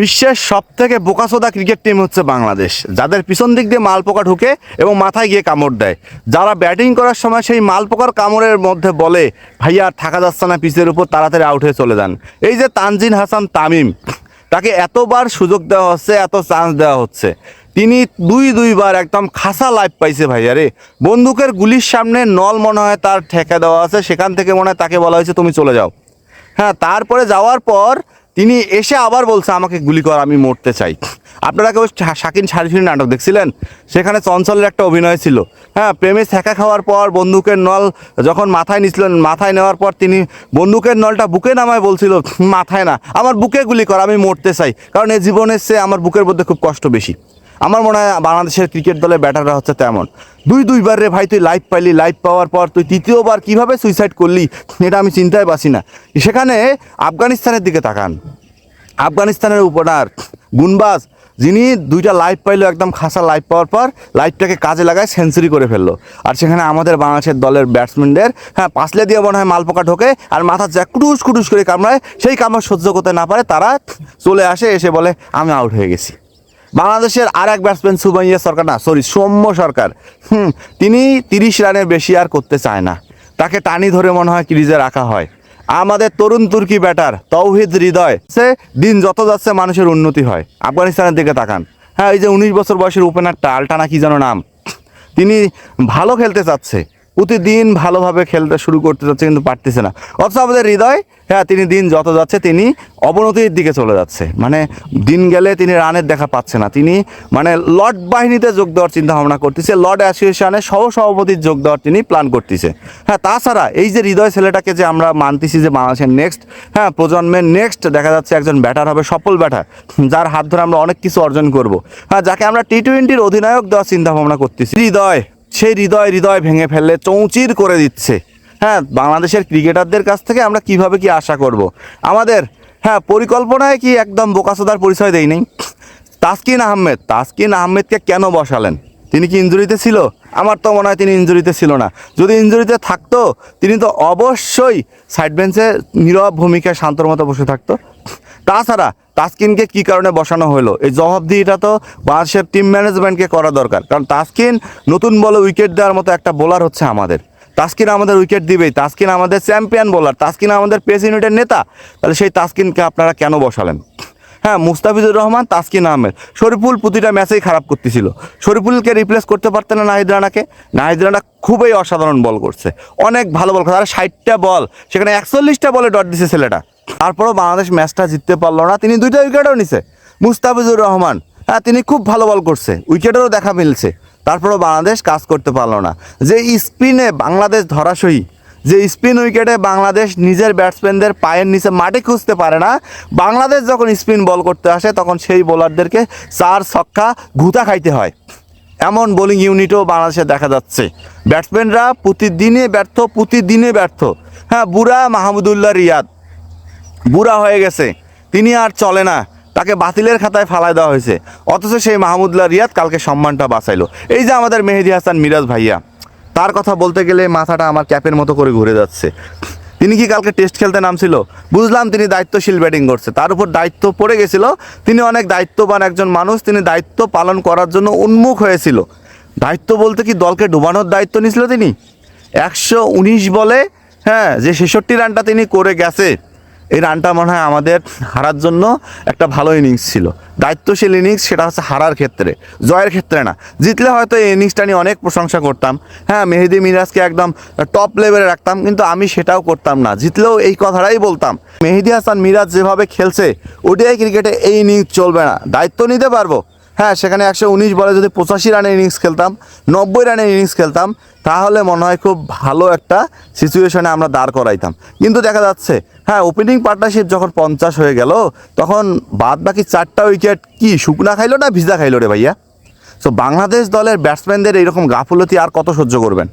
বিশ্বের সব থেকে বোকাসোদা ক্রিকেট টিম হচ্ছে বাংলাদেশ। যাদের পিছন দিক দিয়ে মাল পোকা ঢুকে এবং মাথায় গিয়ে কামড় দেয়। যারা ব্যাটিং করার সময় সেই মাল পোকার কামড়ের মধ্যে বলে, ভাইয়া থাকা যাচ্ছে না, পিচের উপর তাড়াতাড়ি আউট হয়ে চলে যান। এই যে তানজিন হাসান তামিম, তাকে এতবার সুযোগ দেওয়া হচ্ছে, এত চান্স দেওয়া হচ্ছে। তিনি দুই দুইবার একদম খাসা লাইফ পাইছে ভাইয়া রে। বন্দুকের গুলির সামনে নল মনে হয় তার ঠেকা দেওয়া আছে, সেখান থেকে মনে হয় তাকে বলা হয়েছে, তুমি চলে যাও। হ্যাঁ তারপরে যাওয়ার পর তিনি এসে আবার বলছে, আমাকে গুলি কর, আমি মরতে চাই। আপনারা কেউ শাকিন সারিফির নাটক দেখছিলেন? সেখানে চঞ্চলের একটা অভিনয় ছিল। হ্যাঁ প্রেমে ছ্যাঁকা খাওয়ার পর বন্দুকের নল যখন মাথায় নিছিলেন মাথায় নেওয়ার পর তিনি বন্দুকের নলটা বুকে নামায় বলছিল, মাথায় না, আমার বুকে গুলি কর, আমি মরতে চাই। কারণ এই জীবনের চেয়ে আমার বুকের মধ্যে খুব কষ্ট বেশি। আমার মনে হয় বাংলাদেশের ক্রিকেট দলের ব্যাটাররা হচ্ছে তেমন। দুই দুইবার রে ভাই তুই লাইভ পাইলি লাইভ পাওয়ার পর তুই তৃতীয়বার কীভাবে সুইসাইড করলি, এটা আমি চিন্তায় পাচ্ছি না। সেখানে আফগানিস্তানের দিকে তাকান। আফগানিস্তানের ওপেনার গুনবাজ, যিনি দুইটা লাইভ পাইলো একদম খাসা লাইভ পাওয়ার পর লাইভটাকে কাজে লাগায় সেঞ্চুরি করে ফেলল। আর সেখানে আমাদের বাংলাদেশের দলের ব্যাটসম্যানদের হ্যাঁ পাঁচলে দিয়ে মনে হয় মালপোকা ঢোকে আর মাথা যা কুটুস কুটুস করে কামড়ায়, সেই কামড় সহ্য করতে না পারে, তারা চলে আসে, এসে বলে, আমি আউট হয়ে গেছি। বাংলাদেশের আর এক ব্যাটসম্যান সুবাইয়া সরকার না সরি সৌম্য সরকার। হুম, তিনি তিরিশ রানের বেশি আর করতে চায় না। তাকে টানি ধরে মনে হয় ক্রিজে রাখা হয়। আমাদের তরুণ তুর্কি ব্যাটার তৌহিদ হৃদয়, সে দিন যত যাচ্ছে মানুষের উন্নতি হয়। আফগানিস্তানের দিকে তাকান। হ্যাঁ এই যে উনিশ বছর বয়সের ওপেনারটা আলটানা কি যেন নাম। তিনি ভালো খেলতে চাচ্ছে। প্রতিদিন ভালোভাবে খেলতে শুরু করতে যাচ্ছে, কিন্তু পারতেছে না। অথচ আমাদের হৃদয় হ্যাঁ তিনি দিন যত যাচ্ছে, তিনি অবনতির দিকে চলে যাচ্ছে। মানে দিন গেলে তিনি রানের দেখা পাচ্ছে না। তিনি মানে লর্ড বাহিনীতে যোগ দেওয়ার চিন্তা ভাবনা করতেছে, লর্ড অ্যাসোসিয়েশনে সহ সভাপতির যোগ দেওয়ার তিনি প্ল্যান করতেছে। হ্যাঁ তাছাড়া এই যে হৃদয় ছেলেটাকে যে আমরা মানতেছি যে বাংলাদেশের নেক্সট হ্যাঁ প্রজন্মের নেক্সট দেখা যাচ্ছে একজন ব্যাটার হবে, সফল ব্যাটার যার হাত ধরে আমরা অনেক কিছু অর্জন করব। হ্যাঁ যাকে আমরা টি টোয়েন্টির অধিনায়ক দেওয়ার চিন্তা ভাবনা করতেছি। হৃদয় সেই হৃদয় হৃদয় ভেঙে ফেললে চৌচির করে দিচ্ছে। হ্যাঁ বাংলাদেশের ক্রিকেটারদের কাছ থেকে আমরা কীভাবে কি আশা করব? আমাদের হ্যাঁ পরিকল্পনায় কি একদম বোকাসোদার পরিচয় দেই নেই? তাসকিন আহমেদ, তাসকিন আহমেদকে কেন বসালেন? তিনি কি ইঞ্জুরিতে ছিল? আমার তো মনে হয় তিনি ইঞ্জুরিতে ছিল না। যদি ইঞ্জুরিতে থাকতো, তিনি তো অবশ্যই সাইড বেঞ্চে নীরব ভূমিকায় শান্তর মতো বসে থাকতো। তাছাড়া তাসকিনকে কি কারণে বসানো হলো? এই জবাবদিহিটা তো বাংলাদেশের টিম ম্যানেজমেন্টকে করা দরকার। কারণ তাসকিন নতুন বলে উইকেট দেওয়ার মতো একটা বোলার হচ্ছে আমাদের। তাসকিন আমাদের উইকেট দিবেই। তাসকিন আমাদের চ্যাম্পিয়ন বোলার তাসকিন আমাদের পেস ইউনিটের নেতা। তাহলে সেই তাসকিনকে আপনারা কেন বসালেন? হ্যাঁ মুস্তাফিজুর রহমান, তাসকিন আহমেদ। শরীফুল প্রতিটা ম্যাচেই খারাপ করতেছিল। শরীফুলকে রিপ্লেস করতে পারতেন না নাহিদ রানাকে। নাহিদ রানা খুবই অসাধারণ বল করছে। অনেক ভালো বল করছে। আর ষাটটা বল সেখানে একচল্লিশটা বলে ডট দিছে ছেলেটা। তারপরও বাংলাদেশ ম্যাচটা জিততে পারল না। তিনি দুইটা উইকেটও নিছে। মুস্তাফিজুর রহমান হ্যাঁ তিনি খুব ভালো বল করছে। উইকেটেরও দেখা মিলছে। তারপরেও বাংলাদেশ কাজ করতে পারল না। যে স্পিনে বাংলাদেশ ধরাশয়ী, যে স্পিন উইকেটে বাংলাদেশ নিজের ব্যাটসম্যানদের পায়ের নিচে মাটি খুঁজতে পারে না, বাংলাদেশ যখন স্পিন বল করতে আসে, তখন সেই বোলারদেরকে চার ছক্কা ঘুতা খাইতে হয়। এমন বোলিং ইউনিটও বাংলাদেশে দেখা যাচ্ছে। ব্যাটসম্যানরা প্রতিদিনে ব্যর্থ প্রতিদিনে ব্যর্থ। হ্যাঁ বুড়া মাহমুদুল্লাহ রিয়াদ বুড়া হয়ে গেছে। তিনি আর চলে না। তাকে বাতিলের খাতায় ফালায় দেওয়া হয়েছে। অথচ সেই মাহমুদুল্লাহ রিয়াদ কালকে সম্মানটা বাঁচাইলো। এই যে আমাদের মেহেদি হাসান, মিরাজ ভাইয়া, তার কথা বলতে গেলে মাথাটা আমার ক্যাপের মতো করে ঘুরে যাচ্ছে। তিনি কি কালকে টেস্ট খেলতে নামছিল? বুঝলাম তিনি দায়িত্বশীল ব্যাটিং করছে। তার উপর দায়িত্ব পড়ে গেছিল। তিনি অনেক দায়িত্ববান একজন মানুষ। তিনি দায়িত্ব পালন করার জন্য উন্মুখ হয়েছিল। দায়িত্ব বলতে কি দলকে ডুবানোর দায়িত্ব নিয়েছিল তিনি? একশো উনিশ বলে হ্যাঁ যে ছেষট্টি রানটা তিনি করে গেছে। এই রানটা মনে হয় আমাদের হারার জন্য একটা ভালো ইনিংস ছিল। দায়িত্বশীল ইনিংস সেটা হচ্ছে হারার ক্ষেত্রে, জয়ের ক্ষেত্রে না। জিতলে হয়তো এই ইনিংসটা নিয়ে অনেক প্রশংসা করতাম। হ্যাঁ মেহেদি মিরাজকে একদম টপ লেভেলে রাখতাম, কিন্তু আমি সেটাও করতাম না। জিতলেও এই কথাটাই বলতাম। মেহেদি হাসান মিরাজ যেভাবে খেলছে, ওটাই ক্রিকেটে এই ইনিংস চলবে না। দায়িত্ব নিতে পারব হ্যাঁ সেখানে একশো উনিশ বলে যদি পঁচাশি রানের ইনিংস খেলতাম, নব্বই রানের ইনিংস খেলতাম, তাহলে মনে হয় খুব ভালো একটা সিচুয়েশনে আমরা দাঁড় করাইতাম। কিন্তু দেখা যাচ্ছে হ্যাঁ ওপেনিং পার্টনারশিপ যখন পঞ্চাশ হয়ে গেল, তখন বাদ বাকি চারটা উইকেট কি, শুকনা খাইলো না ভিজা খাইলো রে ভাইয়া? সো বাংলাদেশ দলের ব্যাটসম্যানদের এইরকম গাফুলতি আর কত সহ্য করবেন?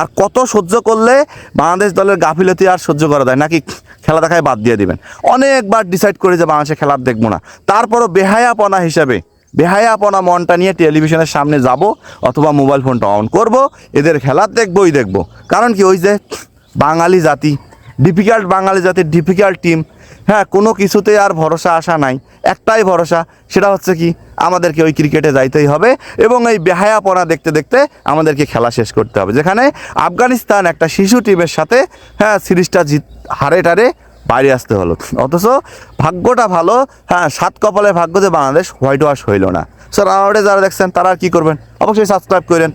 আর কত সহ্য করলে বাংলাদেশ দলের গাফিলতি আর সহ্য করা যায়? নাকি খেলা দেখায় বাদ দিয়ে দিবেন? অনেকবার ডিসাইড করে যে বাংলাদেশে খেলা দেখব না। তারপরও বেহায়াপনা হিসাবে বেহায়াপনা মনটা নিয়ে টেলিভিশনের সামনে যাব অথবা মোবাইল ফোনটা অন করব, এদের খেলা দেখবই দেখব। কারণ কি ওই যে বাঙালি জাতি ডিফিকাল্ট বাঙালি জাতির ডিফিকাল্ট টিম হ্যাঁ কোনো কিছুতে আর ভরসা আসা নাই। একটাই ভরসা, সেটা হচ্ছে কি, আমাদেরকে ওই ক্রিকেটে যাইতেই হবে এবং এই বেহায়া বেহায়াপনা দেখতে দেখতে আমাদেরকে খেলা শেষ করতে হবে। যেখানে আফগানিস্তান একটা শিশু টিমের সাথে হ্যাঁ সিরিজটা জিত হারে টারে বাইরে আসতে হলো। অথচ ভাগ্যটা ভালো হ্যাঁ সাত কপালে ভাগ্য যে বাংলাদেশ হোয়াইট ওয়াশ হইল না। স্যার আমাদের যারা দেখছেন, তারা আর কি করবেন? অবশ্যই সাবস্ক্রাইব করেন।